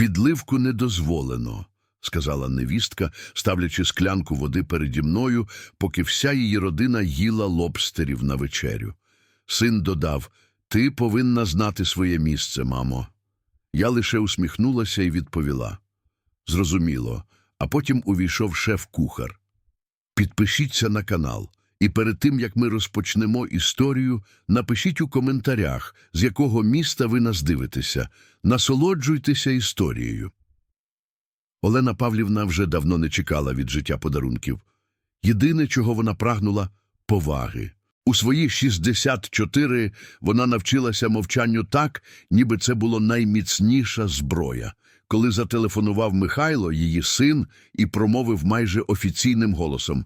Підливку не дозволено, сказала невістка, ставлячи склянку води переді мною, поки вся її родина їла лобстерів на вечерю. Син додав Ти повинна знати своє місце, мамо. Я лише усміхнулася і відповіла. Зрозуміло, а потім увійшов шеф-кухар. Підпишіться на канал. І перед тим, як ми розпочнемо історію, напишіть у коментарях, з якого міста ви нас дивитеся. Насолоджуйтеся історією. Олена Павлівна вже давно не чекала від життя подарунків. Єдине, чого вона прагнула – поваги. У свої 64 вона навчилася мовчанню так, ніби це було найміцніша зброя. Коли зателефонував Михайло, її син, і промовив майже офіційним голосом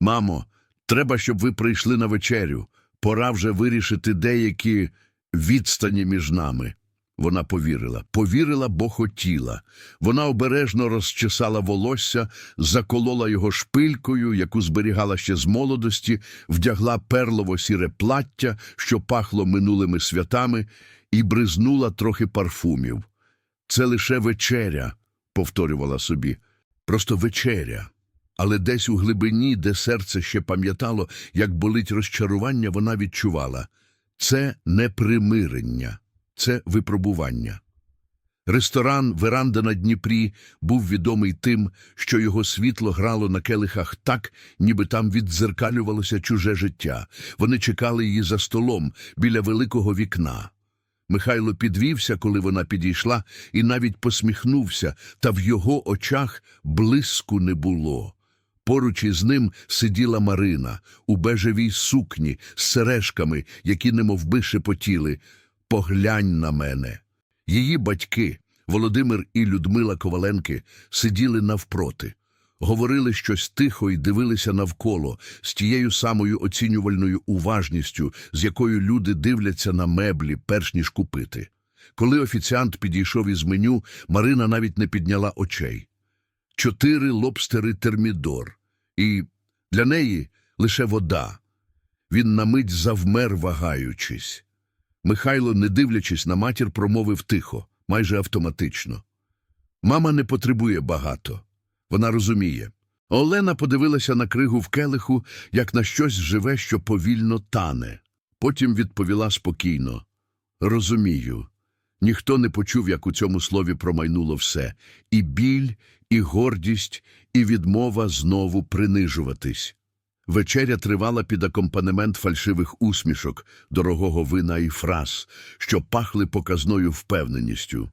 «Мамо, треба, щоб ви прийшли на вечерю. Пора вже вирішити деякі відстані між нами». Вона повірила. Повірила, бо хотіла. Вона обережно розчесала волосся, заколола його шпилькою, яку зберігала ще з молодості, вдягла перлово-сіре плаття, що пахло минулими святами, і бризнула трохи парфумів. Це лише вечеря, повторювала собі. Просто вечеря. Але десь у глибині, де серце ще пам'ятало, як болить розчарування, вона відчувала – це не примирення. Це випробування. Ресторан «Веранда на Дніпрі» був відомий тим, що його світло грало на келихах так, ніби там віддзеркалювалося чуже життя. Вони чекали її за столом біля великого вікна. Михайло підвівся, коли вона підійшла, і навіть посміхнувся, та в його очах блиску не було. Поруч із ним сиділа Марина у бежевій сукні з сережками, які немовби шепотіли – Поглянь на мене. Її батьки, Володимир і Людмила Коваленки, сиділи навпроти, говорили щось тихо і дивилися навколо з тією самою оцінювальною уважністю, з якою люди дивляться на меблі, перш ніж купити. Коли офіціант підійшов із меню, Марина навіть не підняла очей. Чотири лобстери термідор, і для неї лише вода. Він на мить завмер, вагаючись. Михайло, не дивлячись на матір, промовив тихо, майже автоматично. Мама не потребує багато. Вона розуміє. Олена подивилася на кригу в келиху, як на щось живе, що повільно тане. Потім відповіла спокійно. Розумію. Ніхто не почув, як у цьому слові промайнуло все. І біль, і гордість, і відмова знову принижуватись. Вечеря тривала під акомпанемент фальшивих усмішок, дорогого вина і фраз, що пахли показною впевненістю.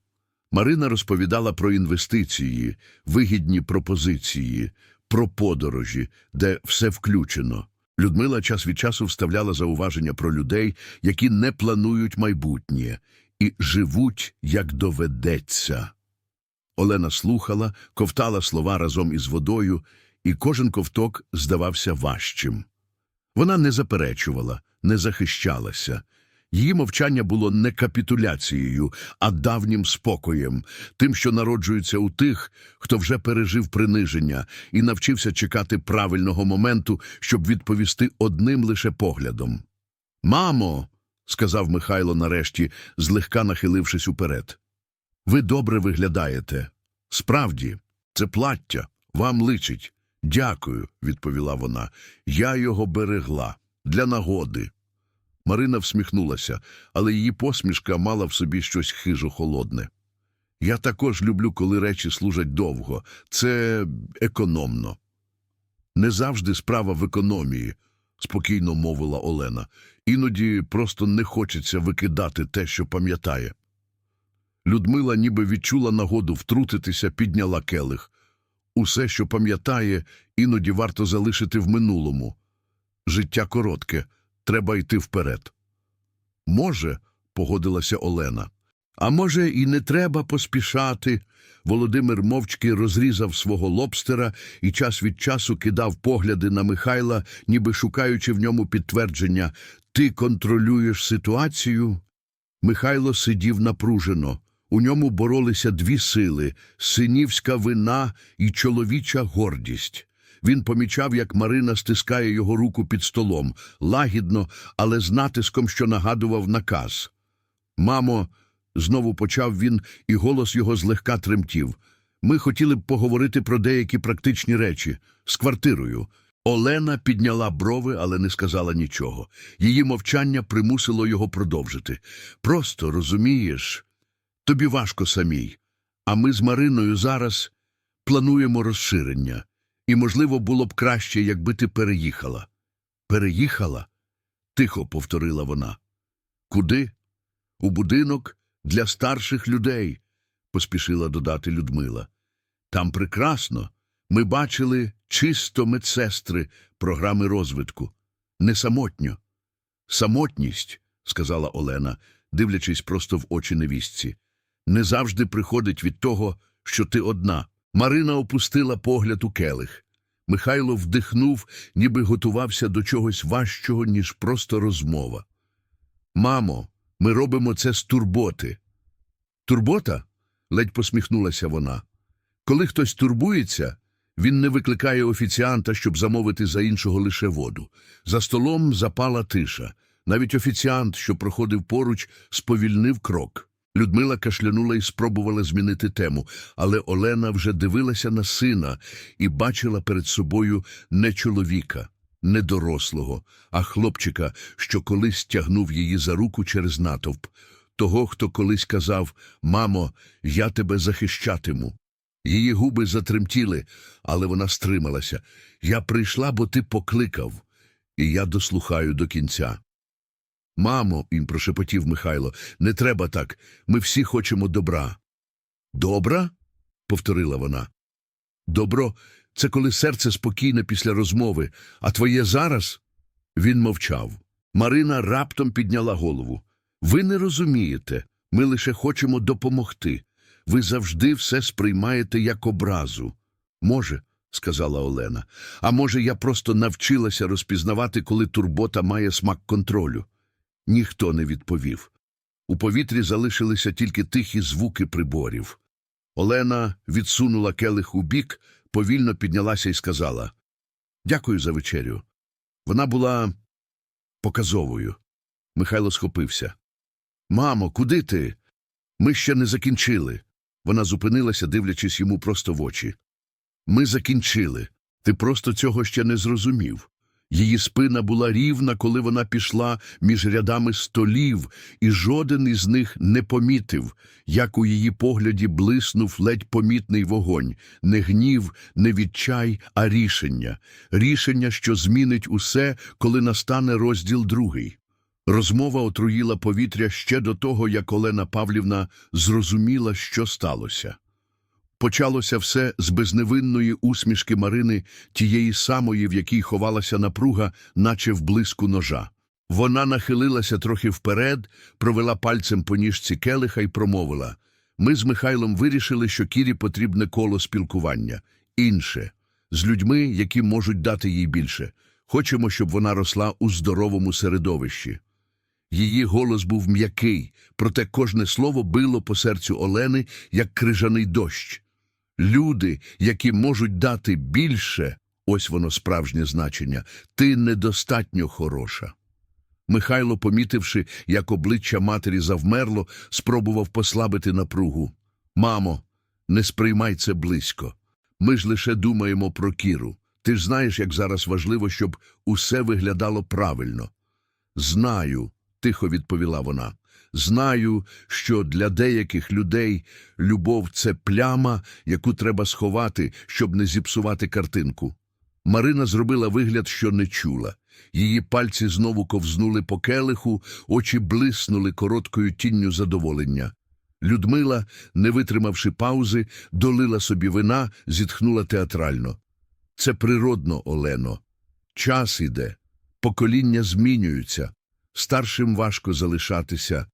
Марина розповідала про інвестиції, вигідні пропозиції, про подорожі, де все включено. Людмила час від часу вставляла зауваження про людей, які не планують майбутнє і живуть, як доведеться. Олена слухала, ковтала слова разом із водою, і кожен ковток здавався важчим. Вона не заперечувала, не захищалася. Її мовчання було не капітуляцією, а давнім спокоєм, тим, що народжується у тих, хто вже пережив приниження і навчився чекати правильного моменту, щоб відповісти одним лише поглядом. Мамо, сказав Михайло нарешті, злегка нахилившись уперед. Ви добре виглядаєте. Справді, це плаття, вам личить. Дякую, відповіла вона. Я його берегла для нагоди. Марина всміхнулася, але її посмішка мала в собі щось хижо холодне. Я також люблю, коли речі служать довго. Це економно. Не завжди справа в економії, спокійно мовила Олена. Іноді просто не хочеться викидати те, що пам'ятає. Людмила ніби відчула нагоду втрутитися, підняла келих. Усе, що пам'ятає, іноді варто залишити в минулому. Життя коротке, треба йти вперед. Може, погодилася Олена. А може, і не треба поспішати. Володимир мовчки розрізав свого лобстера і час від часу кидав погляди на Михайла, ніби шукаючи в ньому підтвердження Ти контролюєш ситуацію? Михайло сидів напружено. У ньому боролися дві сили синівська вина і чоловіча гордість. Він помічав, як Марина стискає його руку під столом, лагідно, але з натиском, що нагадував наказ. Мамо, знову почав він, і голос його злегка тремтів. Ми хотіли б поговорити про деякі практичні речі з квартирою. Олена підняла брови, але не сказала нічого. Її мовчання примусило його продовжити. Просто розумієш, тобі важко самій. А ми з Мариною зараз плануємо розширення. І, можливо, було б краще, якби ти переїхала. Переїхала? тихо повторила вона. Куди? У будинок для старших людей, поспішила додати Людмила. Там прекрасно. Ми бачили чисто медсестри програми розвитку. Не самотньо. Самотність, сказала Олена, дивлячись просто в очі невістці, не завжди приходить від того, що ти одна. Марина опустила погляд у келих. Михайло вдихнув, ніби готувався до чогось важчого, ніж просто розмова. Мамо, ми робимо це з турботи. Турбота? ледь посміхнулася вона. Коли хтось турбується, він не викликає офіціанта, щоб замовити за іншого лише воду. За столом запала тиша. Навіть офіціант, що проходив поруч, сповільнив крок. Людмила кашлянула і спробувала змінити тему, але Олена вже дивилася на сина і бачила перед собою не чоловіка, не дорослого, а хлопчика, що колись тягнув її за руку через натовп, того, хто колись казав «Мамо, я тебе захищатиму». Її губи затремтіли, але вона стрималася. Я прийшла, бо ти покликав, і я дослухаю до кінця. Мамо, їм прошепотів Михайло, не треба так. Ми всі хочемо добра. Добра? повторила вона. Добро це коли серце спокійне після розмови, а твоє зараз? Він мовчав. Марина раптом підняла голову. Ви не розумієте, ми лише хочемо допомогти. Ви завжди все сприймаєте як образу. Може, сказала Олена, а може, я просто навчилася розпізнавати, коли турбота має смак контролю. Ніхто не відповів. У повітрі залишилися тільки тихі звуки приборів. Олена відсунула келих у бік, повільно піднялася і сказала Дякую за вечерю. Вона була показовою. Михайло схопився. Мамо, куди ти? Ми ще не закінчили. Вона зупинилася, дивлячись йому просто в очі. Ми закінчили. Ти просто цього ще не зрозумів. Її спина була рівна, коли вона пішла між рядами столів, і жоден із них не помітив, як у її погляді блиснув ледь помітний вогонь, не гнів, не відчай, а рішення. Рішення, що змінить усе, коли настане розділ другий. Розмова отруїла повітря ще до того, як Олена Павлівна зрозуміла, що сталося. Почалося все з безневинної усмішки Марини, тієї самої, в якій ховалася напруга, наче в блиску ножа. Вона нахилилася трохи вперед, провела пальцем по ніжці келиха і промовила Ми з Михайлом вирішили, що Кірі потрібне коло спілкування. Інше. З людьми, які можуть дати їй більше. Хочемо, щоб вона росла у здоровому середовищі. Її голос був м'який, проте кожне слово било по серцю Олени, як крижаний дощ. Люди, які можуть дати більше, ось воно справжнє значення, ти недостатньо хороша. Михайло, помітивши, як обличчя матері завмерло, спробував послабити напругу. Мамо, не сприймай це близько. Ми ж лише думаємо про Кіру. Ти ж знаєш, як зараз важливо, щоб усе виглядало правильно. Знаю, тихо відповіла вона. Знаю, що для деяких людей любов це пляма, яку треба сховати, щоб не зіпсувати картинку. Марина зробила вигляд, що не чула. Її пальці знову ковзнули по келиху, очі блиснули короткою тінню задоволення. Людмила, не витримавши паузи, долила собі вина, зітхнула театрально. Це природно, Олено. Час іде, покоління змінюються, старшим важко залишатися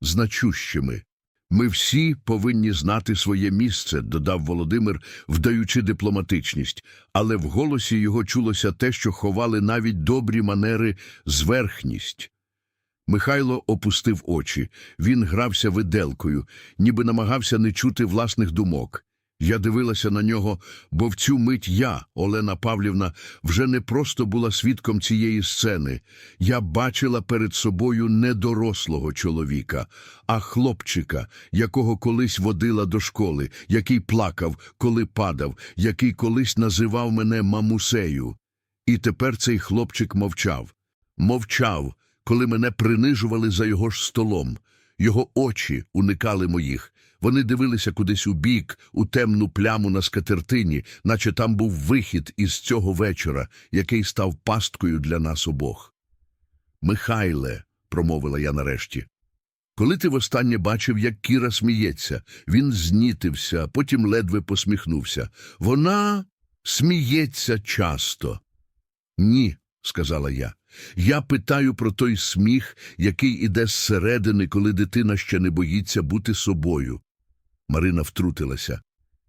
значущими. Ми всі повинні знати своє місце, додав Володимир, вдаючи дипломатичність, але в голосі його чулося те, що ховали навіть добрі манери зверхність. Михайло опустив очі. Він грався виделкою, ніби намагався не чути власних думок. Я дивилася на нього, бо в цю мить я, Олена Павлівна, вже не просто була свідком цієї сцени. Я бачила перед собою не дорослого чоловіка, а хлопчика, якого колись водила до школи, який плакав, коли падав, який колись називав мене мамусею. І тепер цей хлопчик мовчав. Мовчав, коли мене принижували за його ж столом. Його очі уникали моїх. Вони дивилися кудись у бік, у темну пляму на скатертині, наче там був вихід із цього вечора, який став пасткою для нас обох. Михайле, промовила я нарешті. Коли ти востаннє бачив, як Кіра сміється, він знітився, потім ледве посміхнувся. Вона сміється часто. Ні, сказала я. Я питаю про той сміх, який іде зсередини, коли дитина ще не боїться бути собою. Марина втрутилася.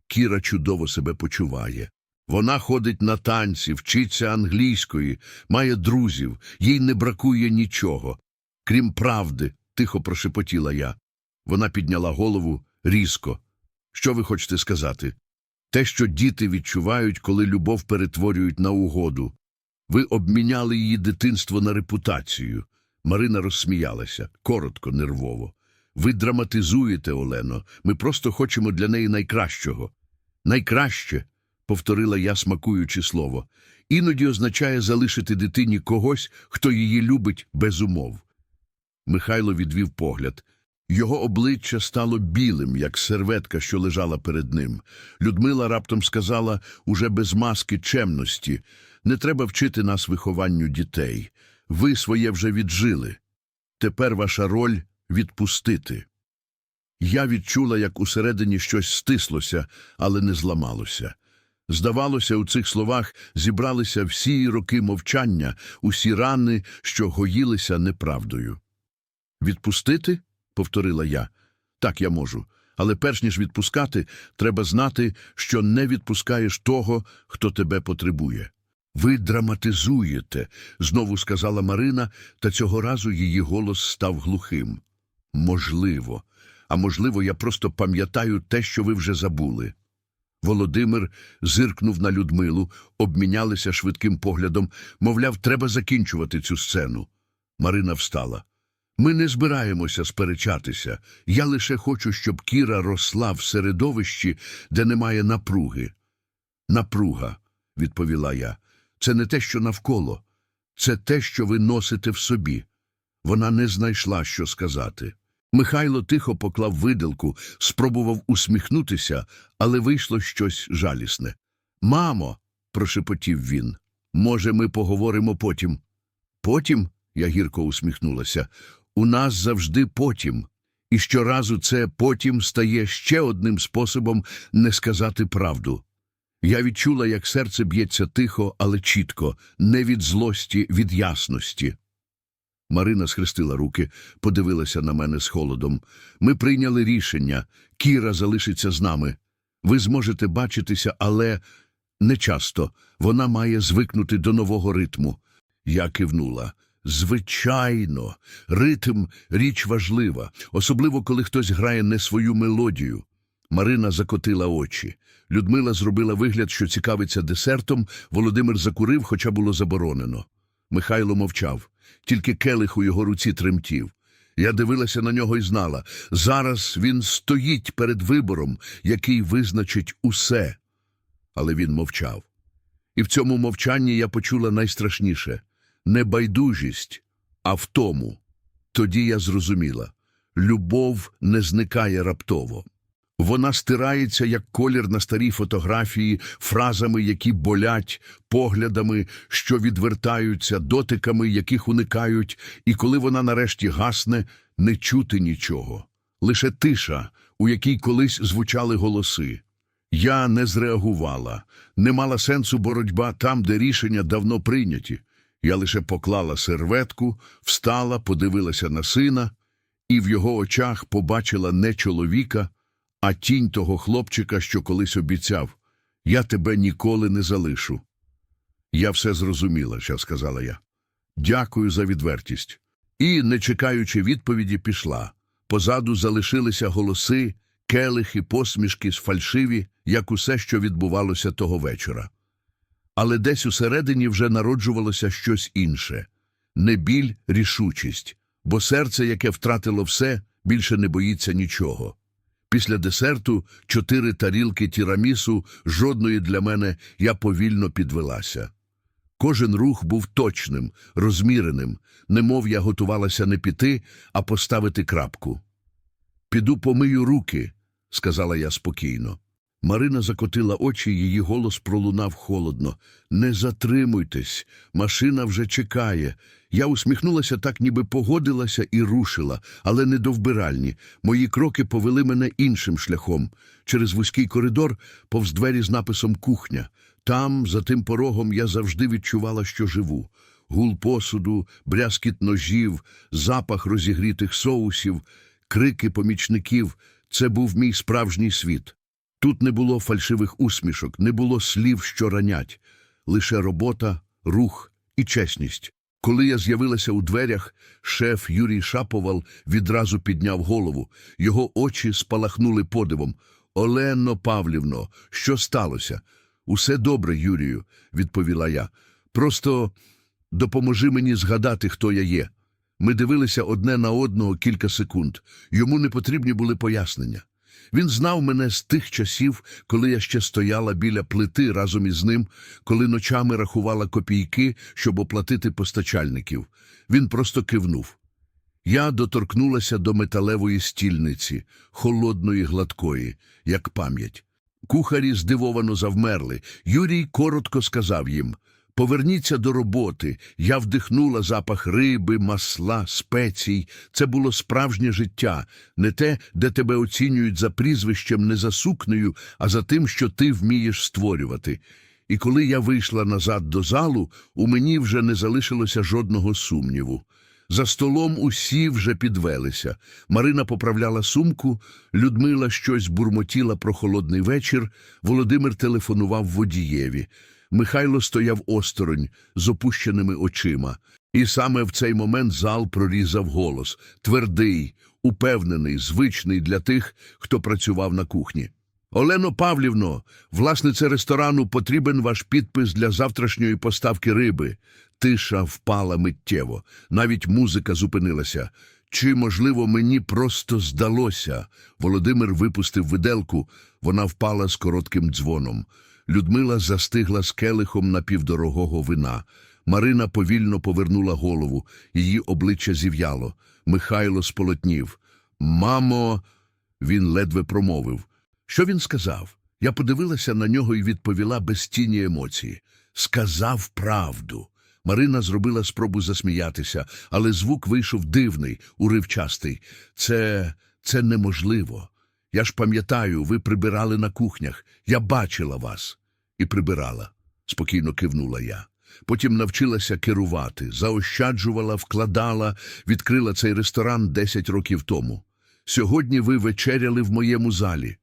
Кіра чудово себе почуває. Вона ходить на танці, вчиться англійської, має друзів, їй не бракує нічого. Крім правди, тихо прошепотіла я. Вона підняла голову різко. Що ви хочете сказати? Те, що діти відчувають, коли любов перетворюють на угоду. Ви обміняли її дитинство на репутацію. Марина розсміялася, коротко, нервово. Ви драматизуєте, Олено. Ми просто хочемо для неї найкращого. Найкраще, повторила я, смакуючи слово, іноді означає залишити дитині когось, хто її любить без умов. Михайло відвів погляд. Його обличчя стало білим, як серветка, що лежала перед ним. Людмила раптом сказала, уже без маски чемності, не треба вчити нас вихованню дітей. Ви своє вже віджили. Тепер ваша роль відпустити. Я відчула, як усередині щось стислося, але не зламалося. Здавалося, у цих словах зібралися всі роки мовчання, усі рани, що гоїлися неправдою. Відпустити? повторила я. Так я можу. Але перш ніж відпускати, треба знати, що не відпускаєш того, хто тебе потребує. Ви драматизуєте, знову сказала Марина, та цього разу її голос став глухим. Можливо, а можливо, я просто пам'ятаю те, що ви вже забули. Володимир зиркнув на Людмилу, обмінялися швидким поглядом, мовляв, треба закінчувати цю сцену. Марина встала. Ми не збираємося сперечатися. Я лише хочу, щоб Кіра росла в середовищі, де немає напруги. Напруга, відповіла я, це не те, що навколо, це те, що ви носите в собі. Вона не знайшла, що сказати. Михайло тихо поклав виделку, спробував усміхнутися, але вийшло щось жалісне. Мамо, прошепотів він, може, ми поговоримо потім. Потім, я гірко усміхнулася, у нас завжди потім. І щоразу це потім стає ще одним способом не сказати правду. Я відчула, як серце б'ється тихо, але чітко, не від злості, від ясності. Марина схрестила руки, подивилася на мене з холодом. Ми прийняли рішення. Кіра залишиться з нами. Ви зможете бачитися, але не часто. Вона має звикнути до нового ритму. Я кивнула. Звичайно, ритм річ важлива, особливо коли хтось грає не свою мелодію. Марина закотила очі. Людмила зробила вигляд, що цікавиться десертом, Володимир закурив, хоча було заборонено. Михайло мовчав, тільки келих у його руці тремтів. Я дивилася на нього і знала, зараз він стоїть перед вибором, який визначить усе. Але він мовчав. І в цьому мовчанні я почула найстрашніше не байдужість, а втому. Тоді я зрозуміла любов не зникає раптово. Вона стирається, як колір на старій фотографії, фразами, які болять, поглядами, що відвертаються, дотиками, яких уникають, і коли вона нарешті гасне, не чути нічого. Лише тиша, у якій колись звучали голоси. Я не зреагувала, не мала сенсу боротьба там, де рішення давно прийняті. Я лише поклала серветку, встала, подивилася на сина, і в його очах побачила не чоловіка, а тінь того хлопчика, що колись обіцяв Я тебе ніколи не залишу. Я все зрозуміла, що сказала я. Дякую за відвертість. І, не чекаючи відповіді, пішла. Позаду залишилися голоси, келихи, посмішки фальшиві, як усе, що відбувалося того вечора. Але десь усередині вже народжувалося щось інше не біль, рішучість, бо серце, яке втратило все, більше не боїться нічого. Після десерту чотири тарілки тірамісу, жодної для мене, я повільно підвелася. Кожен рух був точним, розміреним, немов я готувалася не піти, а поставити крапку. Піду помию руки, сказала я спокійно. Марина закотила очі, її голос пролунав холодно. Не затримуйтесь, машина вже чекає. Я усміхнулася так, ніби погодилася і рушила, але не до вбиральні. Мої кроки повели мене іншим шляхом. Через вузький коридор, повз двері з написом «Кухня». Там, за тим порогом, я завжди відчувала, що живу. Гул посуду, брязкіт ножів, запах розігрітих соусів, крики помічників – це був мій справжній світ. Тут не було фальшивих усмішок, не було слів, що ранять, лише робота, рух і чесність. Коли я з'явилася у дверях, шеф Юрій Шаповал відразу підняв голову. Його очі спалахнули подивом. Олено Павлівно, що сталося? Усе добре, Юрію, відповіла я. Просто допоможи мені згадати, хто я є. Ми дивилися одне на одного кілька секунд. Йому не потрібні були пояснення. Він знав мене з тих часів, коли я ще стояла біля плити разом із ним, коли ночами рахувала копійки, щоб оплатити постачальників. Він просто кивнув. Я доторкнулася до металевої стільниці, холодної, гладкої, як пам'ять. Кухарі здивовано завмерли. Юрій коротко сказав їм Поверніться до роботи. Я вдихнула запах риби, масла, спецій. Це було справжнє життя, не те, де тебе оцінюють за прізвищем, не за сукнею, а за тим, що ти вмієш створювати. І коли я вийшла назад до залу, у мені вже не залишилося жодного сумніву. За столом усі вже підвелися. Марина поправляла сумку, Людмила щось бурмотіла про холодний вечір, Володимир телефонував водієві. Михайло стояв осторонь з опущеними очима. І саме в цей момент зал прорізав голос твердий, упевнений, звичний для тих, хто працював на кухні. Олено Павлівно, власнице ресторану, потрібен ваш підпис для завтрашньої поставки риби. Тиша впала миттєво, навіть музика зупинилася. Чи, можливо, мені просто здалося? Володимир випустив виделку, вона впала з коротким дзвоном. Людмила застигла з келихом напівдорогого вина. Марина повільно повернула голову, її обличчя зів'яло. Михайло сполотнів. Мамо, він ледве промовив. Що він сказав? Я подивилася на нього і відповіла без тіні емоції. Сказав правду. Марина зробила спробу засміятися, але звук вийшов дивний, уривчастий. Це... це неможливо. Я ж пам'ятаю, ви прибирали на кухнях. Я бачила вас. І прибирала, спокійно кивнула я. Потім навчилася керувати, заощаджувала, вкладала, відкрила цей ресторан 10 років тому. Сьогодні ви вечеряли в моєму залі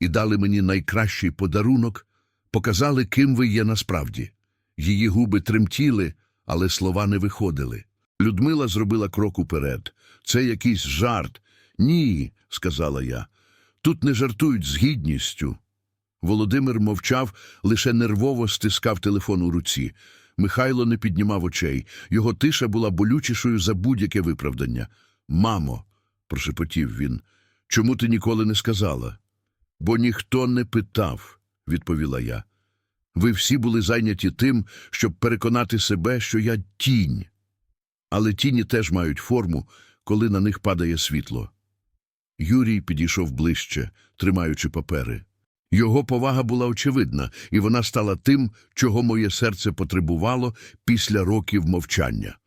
і дали мені найкращий подарунок, показали, ким ви є насправді. Її губи тремтіли, але слова не виходили. Людмила зробила крок уперед. Це якийсь жарт. Ні, сказала я. Тут не жартують з гідністю. Володимир мовчав, лише нервово стискав телефон у руці. Михайло не піднімав очей. Його тиша була болючішою за будь-яке виправдання. Мамо, прошепотів він, чому ти ніколи не сказала? Бо ніхто не питав, відповіла я. Ви всі були зайняті тим, щоб переконати себе, що я тінь. Але тіні теж мають форму, коли на них падає світло. Юрій підійшов ближче, тримаючи папери. Його повага була очевидна, і вона стала тим, чого моє серце потребувало після років мовчання.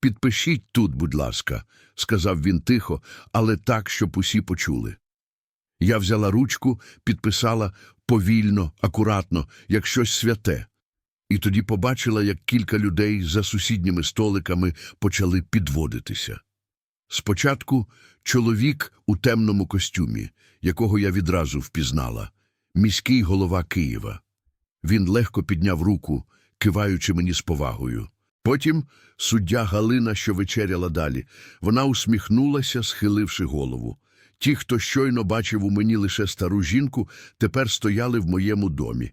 Підпишіть тут, будь ласка, сказав він тихо, але так, щоб усі почули. Я взяла ручку, підписала повільно, акуратно, як щось святе, і тоді побачила, як кілька людей за сусідніми столиками почали підводитися. Спочатку чоловік у темному костюмі, якого я відразу впізнала, міський голова Києва. Він легко підняв руку, киваючи мені з повагою. Потім суддя Галина, що вечеряла далі, вона усміхнулася, схиливши голову. Ті, хто щойно бачив у мені лише стару жінку, тепер стояли в моєму домі.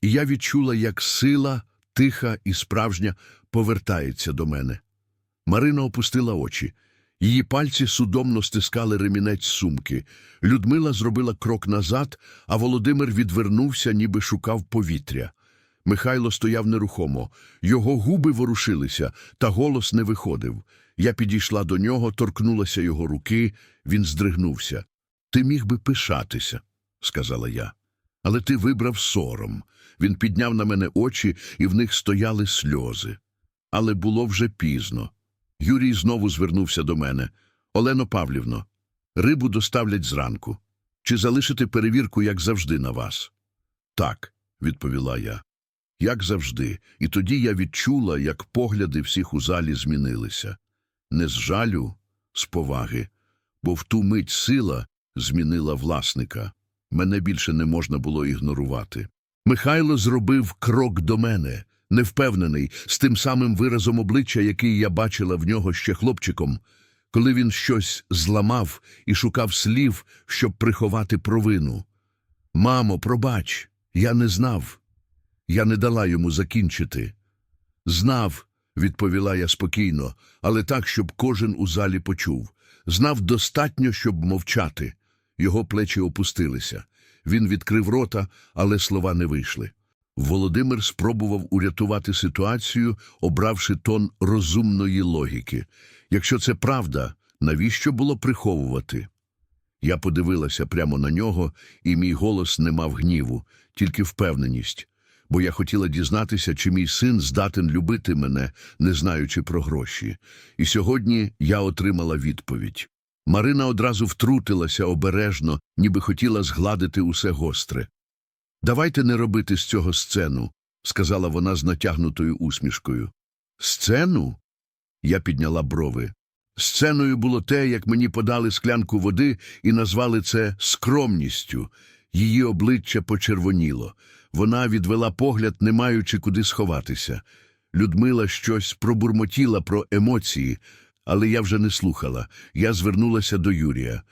І я відчула, як сила, тиха і справжня, повертається до мене. Марина опустила очі. Її пальці судомно стискали ремінець сумки. Людмила зробила крок назад, а Володимир відвернувся, ніби шукав повітря. Михайло стояв нерухомо. Його губи ворушилися, та голос не виходив. Я підійшла до нього, торкнулася його руки, він здригнувся. Ти міг би пишатися, сказала я. Але ти вибрав сором. Він підняв на мене очі, і в них стояли сльози. Але було вже пізно. Юрій знову звернувся до мене. Олено Павлівно, рибу доставлять зранку. Чи залишити перевірку, як завжди, на вас? Так, відповіла я. Як завжди, і тоді я відчула, як погляди всіх у залі змінилися. Не з жалю, з поваги, бо в ту мить сила змінила власника. Мене більше не можна було ігнорувати. Михайло зробив крок до мене, невпевнений, з тим самим виразом обличчя, який я бачила в нього ще хлопчиком, коли він щось зламав і шукав слів, щоб приховати провину. Мамо, пробач, я не знав. Я не дала йому закінчити. Знав, відповіла я спокійно, але так, щоб кожен у залі почув. Знав достатньо, щоб мовчати. Його плечі опустилися. Він відкрив рота, але слова не вийшли. Володимир спробував урятувати ситуацію, обравши тон розумної логіки. Якщо це правда, навіщо було приховувати? Я подивилася прямо на нього, і мій голос не мав гніву, тільки впевненість, бо я хотіла дізнатися, чи мій син здатен любити мене, не знаючи про гроші. І сьогодні я отримала відповідь. Марина одразу втрутилася обережно, ніби хотіла згладити усе гостре. Давайте не робити з цього сцену, сказала вона з натягнутою усмішкою. Сцену? Я підняла брови. Сценою було те, як мені подали склянку води і назвали це скромністю. Її обличчя почервоніло. Вона відвела погляд, не маючи куди сховатися. Людмила щось пробурмотіла про емоції, але я вже не слухала. Я звернулася до Юрія.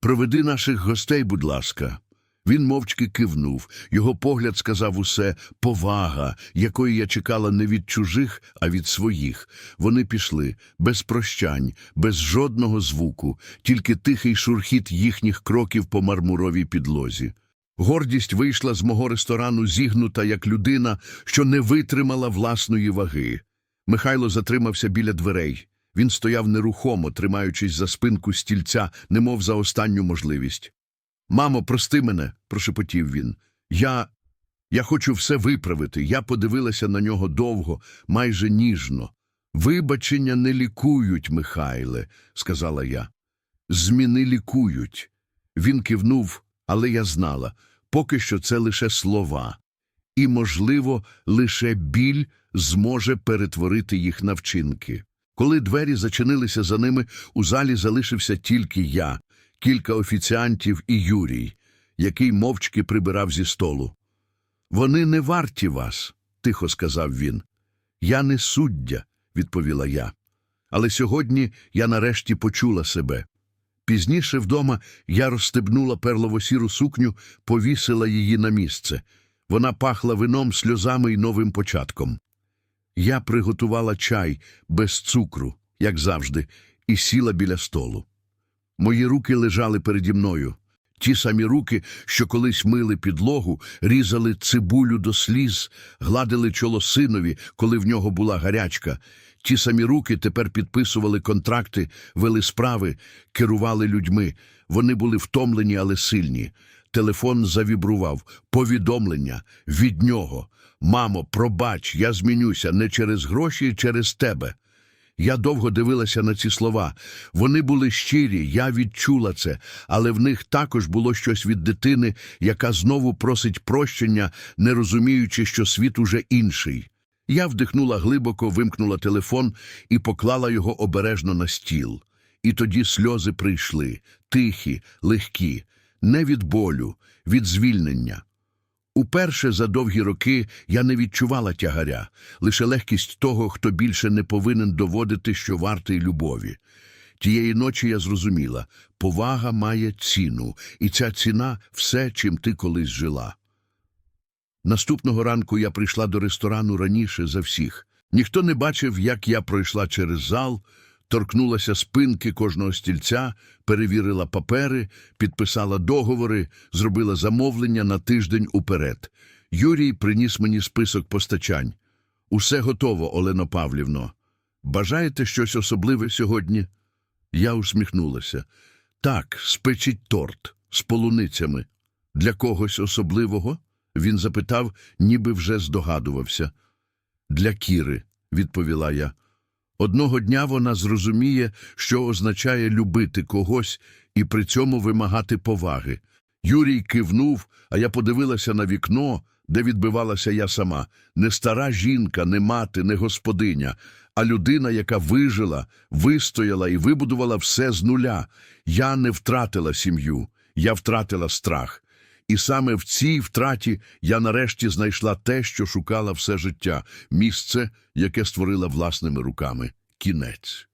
Проведи наших гостей, будь ласка. Він мовчки кивнув. Його погляд сказав усе повага, якої я чекала не від чужих, а від своїх. Вони пішли без прощань, без жодного звуку, тільки тихий шурхіт їхніх кроків по мармуровій підлозі. Гордість вийшла з мого ресторану зігнута, як людина, що не витримала власної ваги. Михайло затримався біля дверей. Він стояв нерухомо, тримаючись за спинку стільця, немов за останню можливість. Мамо, прости мене, прошепотів він. Я. Я хочу все виправити. Я подивилася на нього довго, майже ніжно. Вибачення не лікують, Михайле, сказала я. Зміни лікують. Він кивнув, але я знала, поки що це лише слова. І, можливо, лише біль зможе перетворити їх на вчинки. Коли двері зачинилися за ними, у залі залишився тільки я, кілька офіціантів і Юрій, який мовчки прибирав зі столу. Вони не варті вас, тихо сказав він. Я не суддя, відповіла я. Але сьогодні я нарешті почула себе. Пізніше вдома я розстебнула перлово-сіру сукню, повісила її на місце. Вона пахла вином, сльозами і новим початком. Я приготувала чай без цукру, як завжди, і сіла біля столу. Мої руки лежали переді мною. Ті самі руки, що колись мили підлогу, різали цибулю до сліз, гладили чоло синові, коли в нього була гарячка. Ті самі руки тепер підписували контракти, вели справи, керували людьми. Вони були втомлені, але сильні. Телефон завібрував. Повідомлення від нього. Мамо, пробач, я змінюся не через гроші, а через тебе. Я довго дивилася на ці слова. Вони були щирі, я відчула це, але в них також було щось від дитини, яка знову просить прощення, не розуміючи, що світ уже інший. Я вдихнула глибоко, вимкнула телефон і поклала його обережно на стіл. І тоді сльози прийшли, тихі, легкі, не від болю, від звільнення. Уперше за довгі роки я не відчувала тягаря, лише легкість того, хто більше не повинен доводити, що вартий любові. Тієї ночі я зрозуміла, повага має ціну, і ця ціна – все, чим ти колись жила. Наступного ранку я прийшла до ресторану раніше за всіх. Ніхто не бачив, як я пройшла через зал, торкнулася спинки кожного стільця, перевірила папери, підписала договори, зробила замовлення на тиждень уперед. Юрій приніс мені список постачань. Усе готово, Олено Павлівно. Бажаєте щось особливе сьогодні? Я усміхнулася. Так, спечіть торт з полуницями. Для когось особливого? Він запитав, ніби вже здогадувався. Для Кіри, відповіла я. Одного дня вона зрозуміє, що означає любити когось і при цьому вимагати поваги. Юрій кивнув, а я подивилася на вікно, де відбивалася я сама. Не стара жінка, не мати, не господиня, а людина, яка вижила, вистояла і вибудувала все з нуля. Я не втратила сім'ю, я втратила страх. І саме в цій втраті я нарешті знайшла те, що шукала все життя, місце, яке створила власними руками. Кінець.